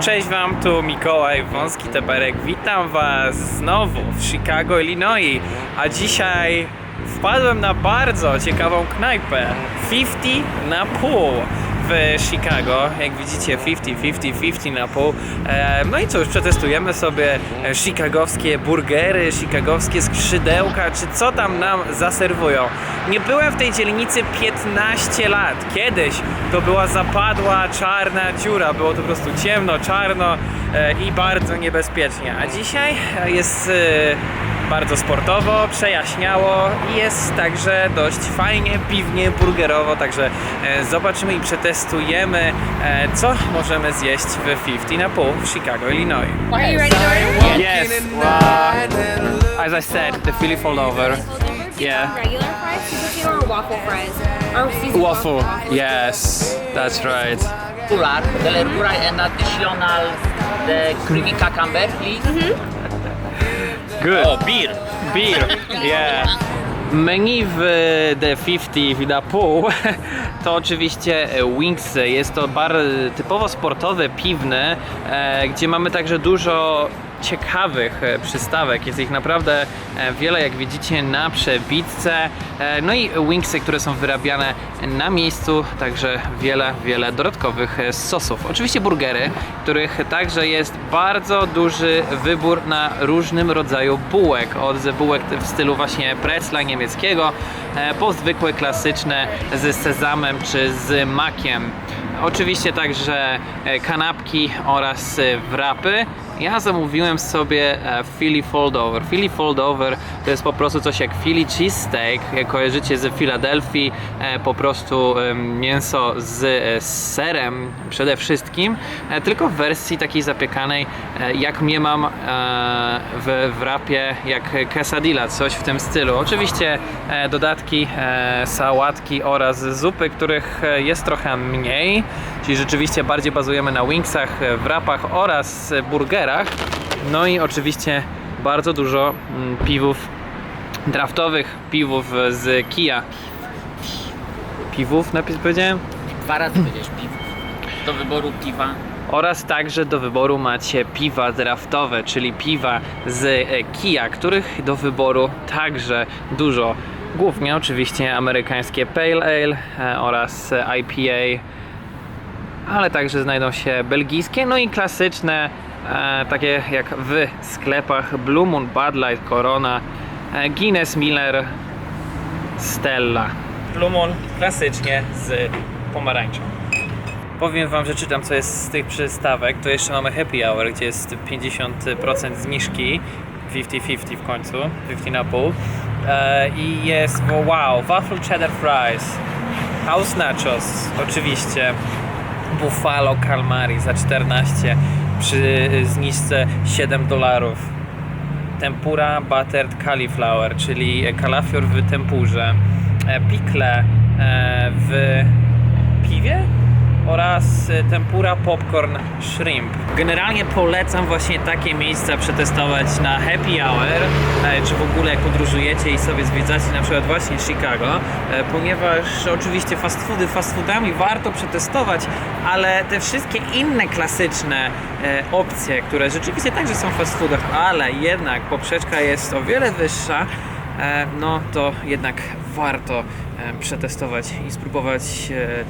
Cześć Wam, tu Mikołaj Wąski Teperek. Witam Was znowu w Chicago, Illinois. A dzisiaj wpadłem na bardzo ciekawą knajpę 50 na pół w Chicago. Jak widzicie 50, 50, 50 na pół. E, No i cóż, przetestujemy sobie e, chicagowskie burgery, chicagowskie skrzydełka, czy co tam nam zaserwują. Nie byłem w tej dzielnicy 15 lat. Kiedyś to była zapadła, czarna dziura. Było to po prostu ciemno, czarno e, i bardzo niebezpiecznie. A dzisiaj jest bardzo sportowo, przejaśniało i jest także dość fajnie, piwnie, burgerowo. Także e, zobaczymy i przetestujemy, e, co możemy zjeść w 50 na pół w Chicago, Illinois. Are you ready, Dorian? Yes, well, as I said, the Philly fold over. Yeah. Regular fries, super tail, or waffle fries? Or seasoned Waffle, yes, that's right. popular, the verdura and additional the creamy cucumber, please. Good. Oh, beer. Beer, yeah. Menu w The 50 na pół to oczywiście Wingsy. Jest to bar typowo sportowy, piwny, e, gdzie mamy także dużo ciekawych e, przystawek. Jest ich naprawdę e, wiele, jak widzicie, na przebitce. E, No i wingsy, które są wyrabiane na miejscu, także wiele, wiele dodatkowych sosów. Oczywiście burgery, których także jest bardzo duży wybór na różnym rodzaju bułek. Od bułek w stylu właśnie pretzla niemieckiego, po zwykłe klasyczne z sezamem czy z makiem. Oczywiście także kanapki oraz wrapy. Ja zamówiłem sobie e, Philly Foldover. Philly Foldover to jest po prostu coś jak Philly Cheesesteak. Kojarzycie z Filadelfii, e, po prostu mięso z e, serem przede wszystkim, tylko w wersji takiej zapiekanej, jak mnie mam e, w wrapie, jak quesadilla, coś w tym stylu. Oczywiście dodatki, sałatki oraz zupy, których jest trochę mniej, czyli rzeczywiście bardziej bazujemy na wingsach, e, wrapach oraz e, burgerach. No i oczywiście bardzo dużo mm, piwów draftowych, piwów z Kia. Piwów napis powiedziałem? Dwa razy będziesz piwo. Do wyboru piwa. Oraz także do wyboru macie piwa draftowe, czyli piwa z e, Kia, których do wyboru także dużo. Głównie oczywiście amerykańskie Pale Ale e, oraz e, IPA, ale także znajdą się belgijskie, no i klasyczne, e, takie jak w sklepach Blue Moon, Bud Light, Corona, e, Guinness, Miller, Stella. Blue Moon klasycznie z pomarańczą. Powiem wam, że czytam co jest z tych przystawek. To jeszcze mamy happy hour, gdzie jest 50% zniżki. 50-50 w końcu, 50 na pół. E, I jest, wo- wow, waffle cheddar fries, house nachos, oczywiście, buffalo calamari za 14 przy zniżce 7 dolarów. Tempura buttered cauliflower, czyli kalafior w tempurze, e, pikle e, w piwie oraz e, tempura popcorn shrimp. Generalnie polecam właśnie takie miejsca przetestować na happy hour, e, czy w ogóle jak podróżujecie i sobie zwiedzacie na przykład właśnie Chicago, e, ponieważ oczywiście fast foody fast foodami warto przetestować, ale te wszystkie inne klasyczne e, opcje, które rzeczywiście także są w fast foodach, ale jednak poprzeczka jest o wiele wyższa, no to jednak warto przetestować i spróbować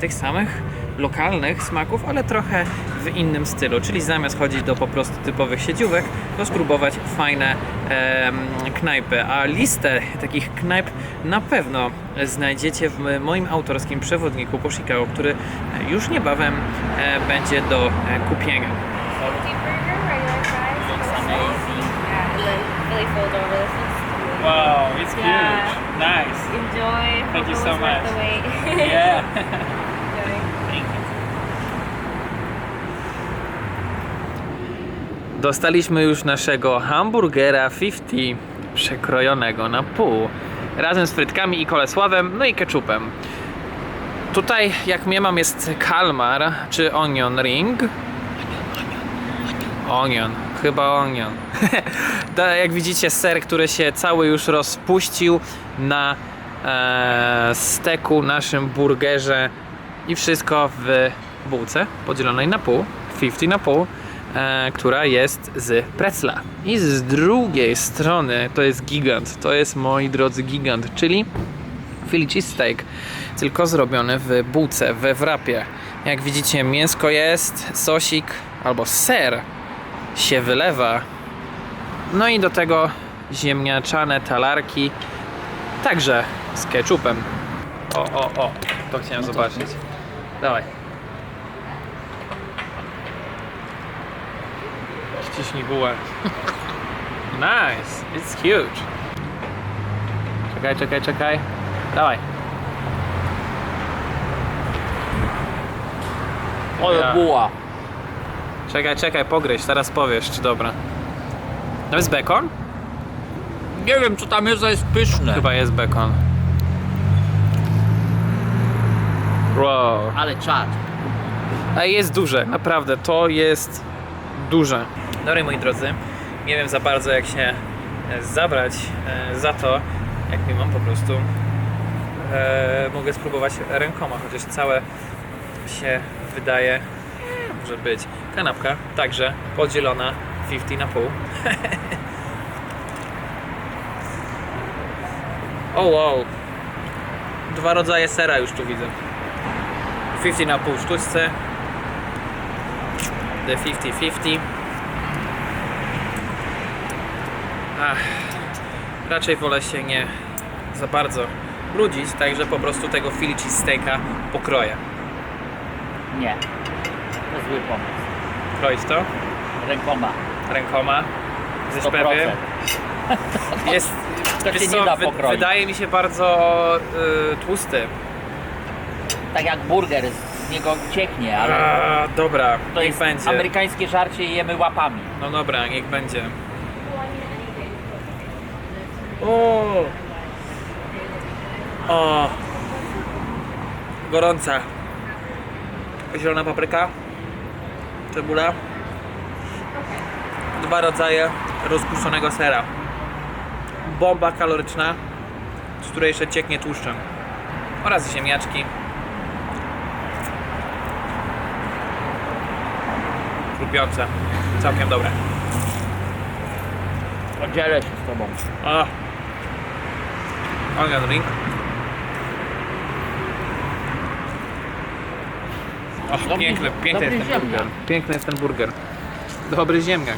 tych samych lokalnych smaków, ale trochę w innym stylu. Czyli zamiast chodzić do po prostu typowych siedziówek, to spróbować fajne em, knajpy. A listę takich knajp na pewno znajdziecie w moim autorskim przewodniku po Chicago, który e, już niebawem e, będzie do e, kupienia. Wow, it's Yeah. Nice. enjoy. Thank you so much. Yeah. Dostaliśmy już naszego hamburgera 50 przekrojonego na pół razem z frytkami i kolesławem, no i ketchupem. Tutaj jak mnie mam jest kalmar czy onion ring. Onion, chyba onion. Jak widzicie ser, który się cały już rozpuścił na e, steku, naszym burgerze i wszystko w bułce podzielonej na pół, 50 na pół. E, która jest z Pretzla. I z drugiej strony to jest gigant. To jest, moi drodzy, gigant, czyli Philly cheesesteak, tylko zrobiony w bułce, we wrapie. Jak widzicie, mięsko jest, sosik albo ser się wylewa. No i do tego ziemniaczane talarki, także z ketchupem. O, o, o, to chciałem zobaczyć. Dawaj. Ściśnij bułę. Nice, it's huge. Czekaj, czekaj, czekaj. Dawaj. Ale Ja. buła. Czekaj, czekaj, pogryź, teraz powiesz, czy dobra. To jest bekon? Nie wiem, co tam jest, ale jest pyszne. Chyba jest bekon. Wow. Ale czad. A jest duże, naprawdę, to jest duże. Dobra, moi drodzy, nie wiem za bardzo jak się e, zabrać e, za to, jak mi mam po prostu. E, mogę spróbować rękoma, chociaż całe się wydaje, może być. Kanapka także podzielona 50 na pół. o wow. Dwa rodzaje sera już tu widzę. 50 na pół sztuczce. The 50-50. Ach, raczej wolę się nie za bardzo brudzić, także po prostu tego Philly cheesesteaka pokroję. Nie. To zły pomysł. Kroić to Rękoma. rękoma ze 100%. szpewiem. Jest, To wiesz się co, nie da wy- pokroić. wydaje mi się bardzo y, tłusty. Tak jak burger, z niego cieknie, ale A, dobra, to niech jest będzie. amerykańskie żarcie i jemy łapami. No dobra, niech będzie. O! O! Gorąca. Zielona papryka. Cebula. Dwa rodzaje rozpuszczonego sera. Bomba kaloryczna, z której jeszcze cieknie tłuszczem. Oraz ziemniaczki. Chrupiące. Całkiem dobre. Podzielę się z tobą. A. Onion ring. Och, Dobry- piękny, piękny dobry jest ten ziemniak. burger. Piękny jest ten burger. Dobry ziemniak.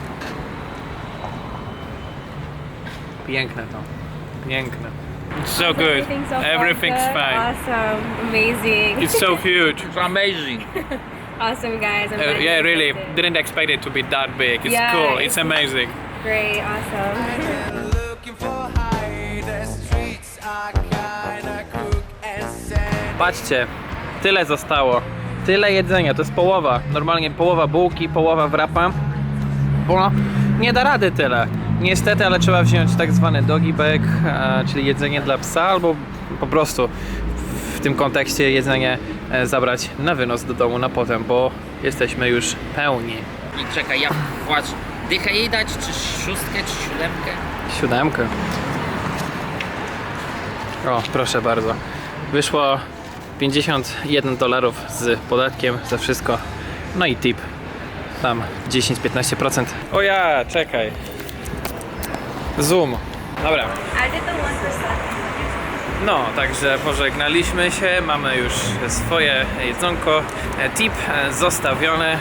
Piękne to. Piękne. It's so good. Everything's so Everything's fine. Awesome. Amazing. It's so huge. It's amazing. awesome, guys. I'm Uh, glad yeah, really. Didn't expect it to be that big. It's Yeah, cool. it's- It's amazing. Great. Awesome. Patrzcie, tyle zostało. Tyle jedzenia, to jest połowa. Normalnie połowa bułki, połowa wrapa. Bo nie da rady tyle. Niestety, ale trzeba wziąć tak zwany doggy bag, e, czyli jedzenie dla psa, albo po prostu w tym kontekście jedzenie e, zabrać na wynos do domu na potem, bo jesteśmy już pełni. I czekaj, ja płacz. Dychę jej dać, czy szóstkę, czy siódemkę? Siódemkę. O, proszę bardzo. Wyszło 51 dolarów z podatkiem za wszystko. No i tip. Tam 10-15%. O ja, czekaj. Zoom. Dobra. I did the one percent. No, także pożegnaliśmy się, mamy już swoje jedzonko, e, tip e, zostawione.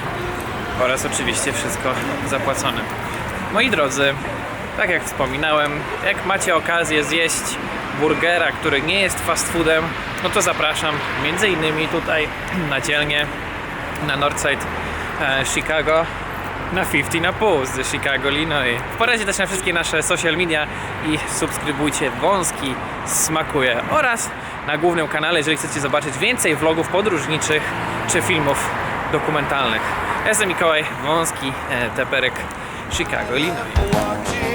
Oraz oczywiście wszystko zapłacone. Moi drodzy, tak jak wspominałem, jak macie okazję zjeść burgera, który nie jest fast foodem, no to zapraszam między innymi tutaj na dzielnię na Northside e, Chicago na 50 na pół z Chicago, Illinois. Wpadajcie też na wszystkie nasze social media i subskrybujcie Wąski Smakuje oraz na głównym kanale, jeżeli chcecie zobaczyć więcej vlogów podróżniczych czy filmów dokumentalnych. Jestem Mikołaj Wąski, e, Teperek, Chicago, Illinois.